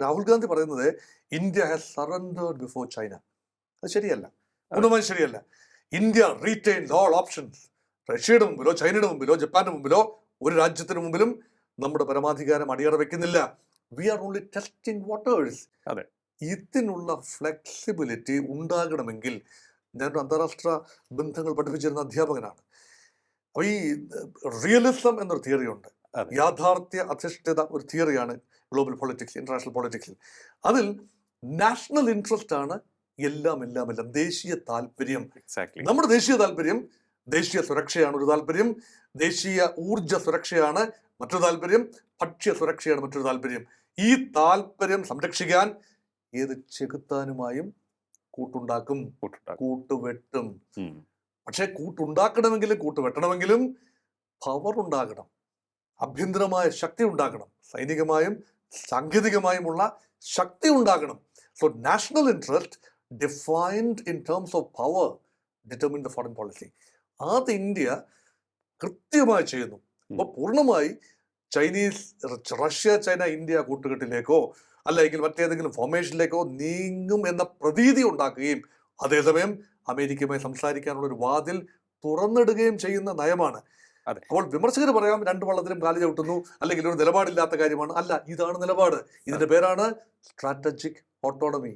രാഹുൽ ഗാന്ധി പറയുന്നത് India has surrendered before China അത് ശരിയല്ല. ഗുണമായി ശരിയല്ല. ഇന്ത്യ റീറ്റെയിൻ ഓൾ ഓപ്ഷൻസ് റഷ്യയുടെ മുമ്പിലോ ചൈനയുടെ മുമ്പിലോ ജപ്പാന്റെ മുമ്പിലോ ഒരു രാജ്യത്തിന് മുമ്പിലും നമ്മുടെ പരമാധികാരം അടിയറ വെക്കുന്നില്ല. We are only testing waters അതെ. ഇതിനുള്ള ഫ്ലെക്സിബിലിറ്റി ഉണ്ടാകണമെങ്കിൽ ഞാനൊരു അന്താരാഷ്ട്ര ബന്ധങ്ങൾ പഠിപ്പിച്ചിരുന്ന അധ്യാപകനാണ്. അപ്പോൾ ഈ റിയലിസം എന്നൊരു തിയറി ഉണ്ട്. യാഥാർത്ഥ്യ അധിഷ്ഠിത ഒരു തിയറിയാണ് ഗ്ലോബൽ പൊളിറ്റിക്സ് ഇന്റർനാഷണൽ പൊളിറ്റിക്സിൽ അതിൽ നാഷണൽ ഇൻട്രസ്റ്റ് ആണ് എല്ലാം എല്ലാം എല്ലാം. ദേശീയ താല്പര്യം. നമ്മുടെ ദേശീയ താല്പര്യം ദേശീയ സുരക്ഷയാണ് ഒരു താല്പര്യം. ദേശീയ ഊർജ സുരക്ഷയാണ് മറ്റൊരു താല്പര്യം. ഭക്ഷ്യ സുരക്ഷയാണ് മറ്റൊരു താല്പര്യം. ഈ താല്പര്യം സംരക്ഷിക്കാൻ ഏത് ചെകുത്താനുമായും കൂട്ടുണ്ടാക്കും. കൂട്ടുവെട്ടും. പക്ഷെ കൂട്ടുണ്ടാക്കണമെങ്കിലും കൂട്ടുവെട്ടണമെങ്കിലും പവർ ഉണ്ടാകണം. ആഭ്യന്തരമായ ശക്തി ഉണ്ടാകണം. സൈനികമായും സാങ്കേതികമായുമുള്ള ശക്തി ഉണ്ടാകണം. So national interest defined in terms of power determine the foreign policy അത് ഇന്ത്യ കൃത്യമായി ചെയ്യുന്നു. അപ്പോൾ പൂർണമായി ചൈനീസ് റഷ്യ ചൈന ഇന്ത്യ കൂട്ടുകെട്ടിലേക്കോ അല്ലെങ്കിൽ മറ്റേതെങ്കിലും ഫോർമേഷനിലേക്കോ നീങ്ങും എന്ന പ്രതീതി ഉണ്ടാക്കുകയും അതേസമയം അമേരിക്കയുമായി സംസാരിക്കാനുള്ള ഒരു വാതിൽ തുറന്നിടുകയും ചെയ്യുന്ന നയമാണ്. അപ്പോൾ വിമർശകർ പറയാം രണ്ട് വള്ളത്തിലും കാലി ചവിട്ടുന്നു അല്ലെങ്കിൽ ഒരു നിലപാടില്ലാത്ത കാര്യമാണ്. അല്ല ഇതാണ് നിലപാട്. ഇതിന്റെ പേരാണ് സ്ട്രാറ്റജിക് ഓട്ടോണമി.